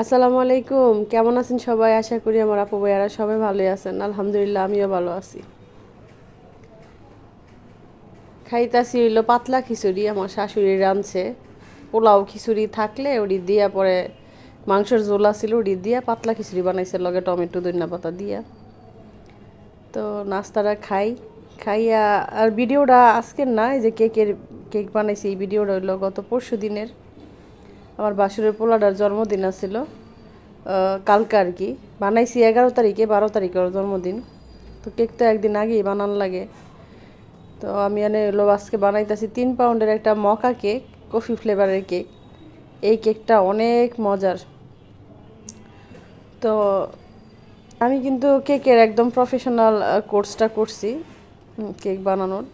আসসালামু আলাইকুম। কেমন আছেন সবাই? আশা করি আমার আপু ভাইয়ারা সবাই ভালোই আছেন। আলহামদুলিল্লাহ, আমিও ভালো আছি। খাইতাছি হইল পাতলা খিচুড়ি, আমার শাশুড়ি রাঁধছে। পোলাও খিচুড়ি থাকলে ওটি দিয়া পরে মাংসের জোলা ছিল ওটি দিয়া পাতলা খিচুড়ি বানাইছে, লগে টমেটো, ধনিয়া পাতা দিয়া। তো নাস্তাটা খাই। খাইয়া, আর ভিডিওটা আজকের না, এই যে কেকের কেক বানাইছি, এই ভিডিওটা হইল গত পরশু দিনের আমার বাসুরের পোলাটার জন্মদিন আছিল। কালকে আর কি। বানাইছি এগারো তারিখে, বারো তারিখে ওর জন্মদিন। তো কেক তো একদিন আগেই বানান লাগে। তো আমি এনে হলো আজকে বানাইতেছি তিন পাউন্ডের একটা মকা কেক, কফি ফ্লেভারের কেক। এই কেকটা অনেক মজার। তো আমি কিন্তু কেকের একদম প্রফেশনাল কোর্সটা করছি কেক বানানোর।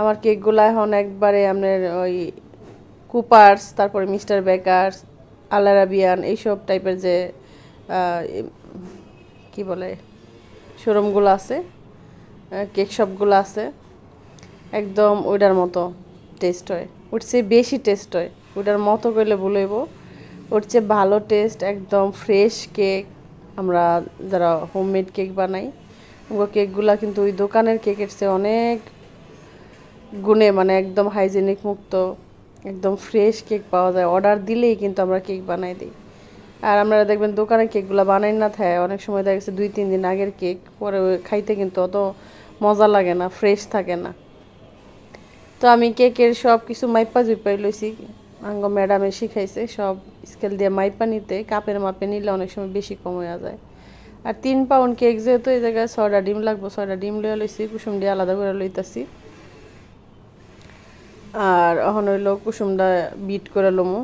আমার কেকগুলো এখন একবারে আপনার ওই কুপার্স, তারপরে মিস্টার বেকার্স আলারাবিয়ান এইসব টাইপের যে কি বলে, শোরুমগুলো আছে কেক শপগুলো আছে, একদম ওইটার মতো টেস্ট হয়। ওর চেয়ে বেশি টেস্ট হয়। ওইটার মতো করলে বলইব ওর চেয়ে ভালো টেস্ট একদম ফ্রেশ কেক আমরা যারা হোমমেড কেক বানাই, ওগুলো কেকগুলা কিন্তু ওই দোকানের কেকের চেয়ে অনেক গুণে মানে একদম হাইজেনিক মুক্ত। একদম ফ্রেশ কেক পাওয়া যায়। অর্ডার দিলেই কিন্তু আমরা কেক বানাই দিই। আর আমরা দেখবেন দোকানে কেকগুলো বানাই না থাকে অনেক সময় দেখা গেছে দুই, তিন দিন আগের কেক পরে খাইতে কিন্তু অত মজা লাগে না ফ্রেশ থাকে না। তো আমি কেকের সব কিছু মাইপা জুইপাই লইছি। আঙ্গ ম্যাডামে শিখাইছে, সব স্কেল দিয়ে মাইপা নিতে। কাপের মাপে নিলে অনেক সময় বেশি কম হয়ে যায়। আর তিন পাউন্ড কেক যেহেতু এই জায়গায় ছয়টা ডিম লাগবো ছয়টা ডিম লইয়া লইছি, কুসুম দিয়ে আলাদা করে লইতাছি। আর এখন হইল কুসুমটা বিট করে লমু।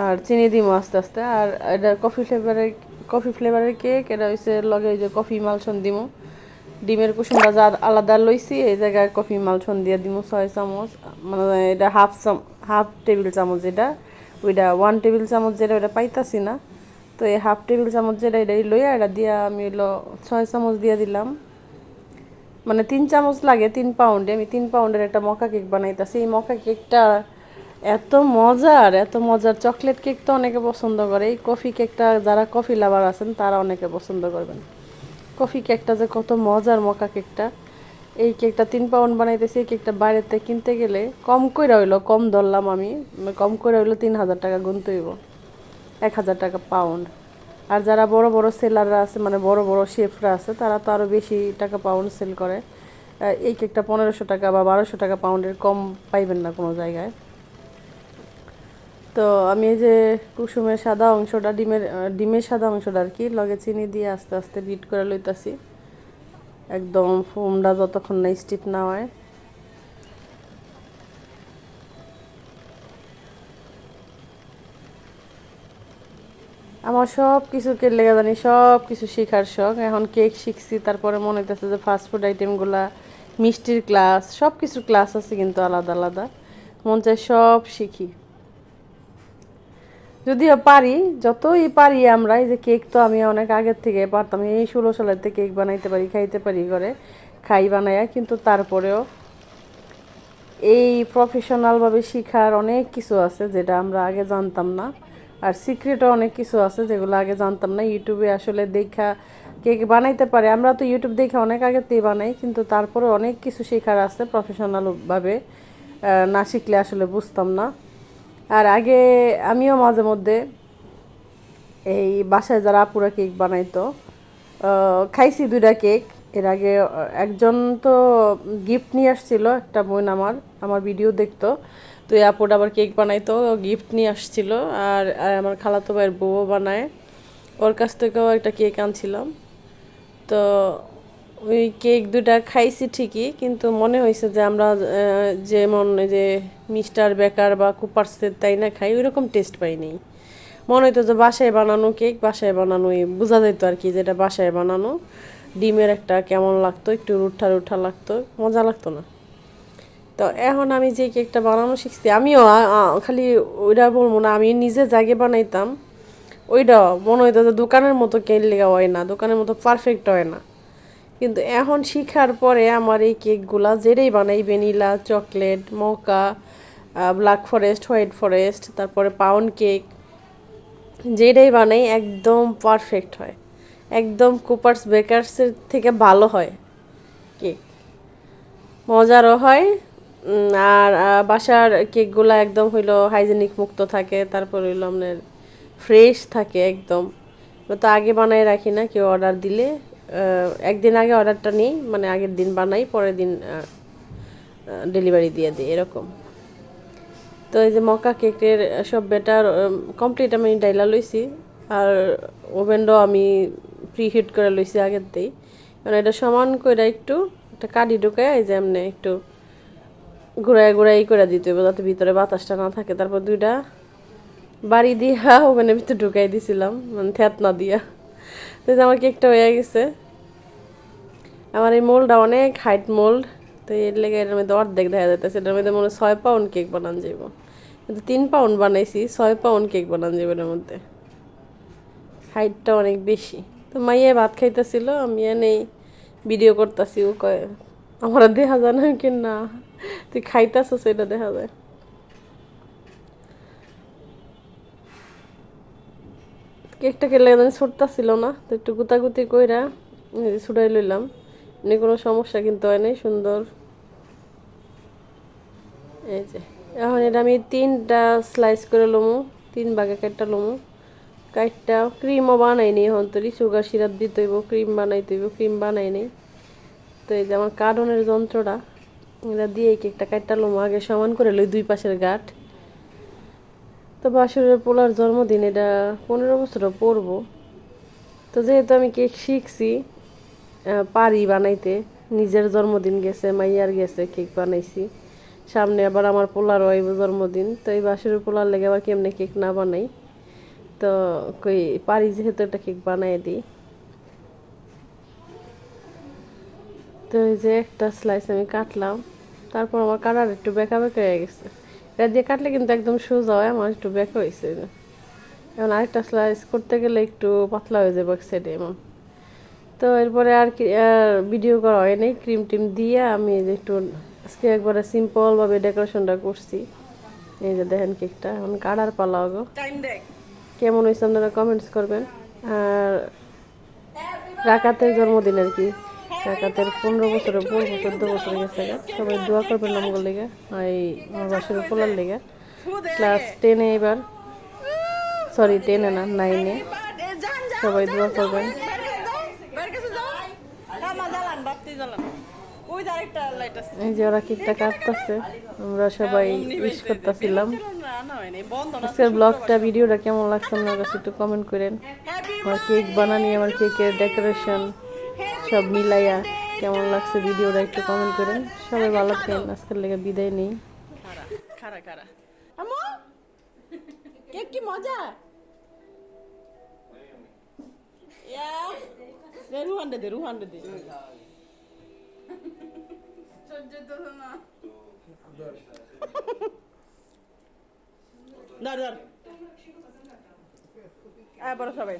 আর চিনি দিমু আস্তে আস্তে। আর এটা কফি ফ্লেভারের কফি ফ্লেভারের কেক এটা হচ্ছে লগে যে কফি মালসন দিমু। ডিমের কুসুমটা যা আলাদা লইছি, এই জায়গায় কফি মালসন দিয়ে দিমু ছয় চামচ। মানে এটা হাফ চাম হাফ টেবিল চামচ যেটা। ওইটা ওয়ান টেবিল চামচ যেটা, ওইটা পাইতাছি না। তো এই হাফ টেবিল চামচ যেটা এটা লইয়া এটা দিয়া আমি হলো ছয় চামচ দিয়ে দিলাম। মানে তিন চামচ লাগে, তিন পাউন্ডে আমি তিন পাউন্ডের একটা মকা কেক বানাইতেছি। এই মকা কেকটা এত মজার এত মজার। চকলেট কেক তো অনেকে পছন্দ করে। এই কফি কেকটা যারা কফি লাভার আছেন, তারা অনেকে পছন্দ করবেন। কফি কেকটা যে কত মজার মকা কেকটা এই কেকটা তিন পাউন্ড বানাইতেছি। এই কেকটা বাইরেতে কিনতে গেলে কম করে হইল, কম ধরলাম আমি। কম করে হইল তিন হাজার টাকা গুনতে হইব। এক হাজার টাকা পাউন্ড আর যারা বড় বড় সেলাররা আছে মানে বড় বড় শেফরা আছে, তারা তো আরও বেশি টাকা পাউন্ড সেল করে। এই কেকটা পনেরোশো টাকা বা বারোশো টাকা পাউন্ডের কম পাইবেন না কোনো জায়গায়। তো আমি এই যে কুসুমের সাদা অংশটা, ডিমের ডিমের সাদা অংশটা আর কি, লগে চিনি দিয়ে আস্তে আস্তে বিট করে লইতাছি। একদম ফোমটা যতক্ষণ না স্টিপ না হয়। আমার সব কিছু লেগে জানি সব কিছু শেখার শখ। এখন কেক শিখছি, তারপরে মনে হইতেছে যে ফাস্টফুড আইটেমগুলা মিষ্টির ক্লাস সব কিছুর ক্লাস আছে কিন্তু আলাদা আলাদা। মন চায় সব শিখি। যদিও পারি, যতই পারি আমরা, এই যে কেক তো আমি অনেক আগের থেকে পারতাম, এই ষোলো থেকে কেক বানাইতে পারি, খাইতে পারি করে খাই বানাইয়া কিন্তু তারপরেও এই প্রফেশনালভাবে শিখার অনেক কিছু আছে যেটা আমরা আগে জানতাম না। আর সিক্রেটও অনেক কিছু আছে যেগুলো আগে জানতাম না। ইউটিউবে আসলে দেখা কেক বানাইতে পারে। আমরা তো ইউটিউব দেখে অনেক আগেতেই বানাই, কিন্তু তারপরে অনেক কিছু শেখার আছে প্রফেশনালভাবে না শিখলে আসলে বুঝতাম না। আর আগে আমিও মাঝে মধ্যে এই বাসায় যারা আপুরা কেক বানাইতো খাইছি দুইটা কেক এর আগে একজন তো গিফট নিয়ে আসছিল, একটা বোন আমার আমার ভিডিও দেখতো। তো এই আপুটা আবার কেক বানাইতো গিফট নিয়ে আসছিল আর আমার খালাতো ভাইয়ের বউও বানায়। ওর কাছ থেকেও একটা কেক আনছিলাম। তো ওই কেক দুটা খাইছি ঠিকই, কিন্তু মনে হয়েছে যে আমরা যেমন যে মিস্টার বেকার বা কুপার্সের তাই না খাই ওই রকম টেস্ট পাইনি মনে হইতো যে বাসায় বানানো কেক, বাসায় বানানোই, বোঝা যেত আর কি যেটা বাসায় বানানো। ডিমের একটা কেমন লাগতো, একটু রুঠা রুঠা লাগতো, মজা লাগতো না। তো এখন আমি যে কেকটা বানানো শিখছি, আমিও খালি ওইটা বলব না, আমি নিজে জাগে বানাইতাম, ওইটা মনে হইতো যে দোকানের মতো কেক লেগা হয় না, দোকানের মতো পারফেক্ট হয় না। কিন্তু এখন শিখার পরে আমার এই কেকগুলা যেটাই বানাই, vanilla, chocolate, mocha black forest, white forest, তারপরে পাউন্ড কেক, যেটাই বানাই একদম পারফেক্ট হয়। একদম কুপার্স বেকার্সের থেকে ভালো হয় কেক। মজারও হয় আর বাসার কেকগুলো একদম হইল হাইজেনিক মুক্ত থাকে, তারপর হইল আপনার ফ্রেশ থাকে একদম। তো আগে বানাই রাখি না, কেউ অর্ডার দিলে একদিন আগে অর্ডারটা নিই মানে আগের দিন বানাই, পরের দিন ডেলিভারি দিয়ে দিই, এরকম। তো এই যে মকা কেকের সব বেটার কমপ্লিট আমি ডাইলা লইছি, আর ওভেনটাও আমি প্রি হিট করে লইছি আগেরতেই কারণ এটা সমান করে একটু, একটা কাঠি ঢুকায়, এই যে এমনি একটু ঘুরাই ঘুরাই করে দিতে হবে যাতে ভিতরে বাতাসটা না থাকে। তারপর দুইটা বাড়ি দিয়া ওভেনের ভিতরে ঢুকাই দিছিলাম মানে থ্যাত থেতনা দিয়া। তো আমার কেকটা হয়ে গেছে। আমার এই মোল্ডটা অনেক হাইট মোল্ড তো এর লেগে এর মধ্যে অর্ধেক দেখা যাইতেছে। এটার মধ্যে মনে ছয় পাউন্ড কেক বানান যাব কিন্তু তিন পাউন্ড বানাইছি, ছয় পাউন্ড কেক বানান যাবে এর মধ্যে। হাইটটা অনেক বেশি। তো মাইয়ে ভাত খাইতেছিল, আমি এনেই ভিডিও করতেছি, ও কয় আমার দেখা যায় না কি না? তুই খাইতেছ সেটা দেখা যায়। কেকটা কেলে জানি ছুটতেছিল না, তো একটু গুতাগুতি কইরা ছুটাই লইলাম। এমনি কোনো সমস্যা কিন্তু হয় নাই, সুন্দর। এই যে, এখন এটা আমি তিনটা স্লাইস করে লমু, তিন ভাগে কাটটা লমু। কাটটা ক্রিমও বানাই নি এখন তো সুগার সিরাপ দিতে হইব ক্রিম বানাইতে হইব ক্রিম বানাই নেই তো এই যে আমার কার্টনের যন্ত্রটা, এটা দিয়ে কেকটা কাটটা লমু। আগে সমান করে লই দুই পাশের গাঠ তো বাসুরের পোলার জন্মদিন, এটা পনেরো বছরও পড়ব তো যেহেতু আমি কেক শিখছি পারি বানাইতে, নিজের জন্মদিন গেছে, মাইয়ার গেছে, কেক বানাইছি। সামনে আবার আমার পোলারও আইব জন্মদিন, তো এই বাসুরের পোলার লেগে আবার কেমনে কেক না বানাই? তো কই, পারি যেহেতু একটা কেক বানাই দিই। তো এই যে একটা স্লাইস আমি কাটলাম তারপর আমার কাটার একটু বেঁকা বেঁকা হয়ে গেছে। এটা দিয়ে কাটলে কিন্তু একদম সোজা হয় আমার একটু বেঁকা হয়েছে। এখন আরেকটা স্লাইস করতে গেলে একটু পাতলা হয়ে যাবে সাইডে এমন। তো এরপরে আর কি ভিডিও করা হয় নাই। ক্রিম টিম দিয়ে আমি যে একটু আজকে একবারে সিম্পলভাবে ডেকোরেশনটা করছি। এই যে দেখেন কেকটা এখন কাটার পালা গো কেমন হয়েছে আপনারা কমেন্টস করবেন। আর রাকাতের জন্মদিন আর কি। রাকাতের পনেরো বছরে, পনেরো চোদ্দ বছর গেছে সবাই দোয়া করবেন নামগুলো লেগে, এই আমার বাসের পোলার লেগে। ক্লাস টেনে এবার সরি টেনে না নাইনে সবাই দোয়া করবেন। এই যে ওরা কেকটা কাটতেছে আমরা সবাই উইশ করতেছিলাম। আজকের ব্লগটা ভিডিওটা কেমন লাগছে, আপনার কাছে একটু কমেন্ট করেন। আমার কেক বানানি, আমার কেকের ডেকোরেশন সব মিলাইয়া কেমন লাগছে ভিডিওটা একটু কমেন্ট করেন। সবাই ভালো থাকেন আজকের লেগে বিদায় নেই। খারা খারা কেক কি মজা? দে রুহান্ডে দে রুহান্ডে দে। ধর ধর আয় বড় সবাই।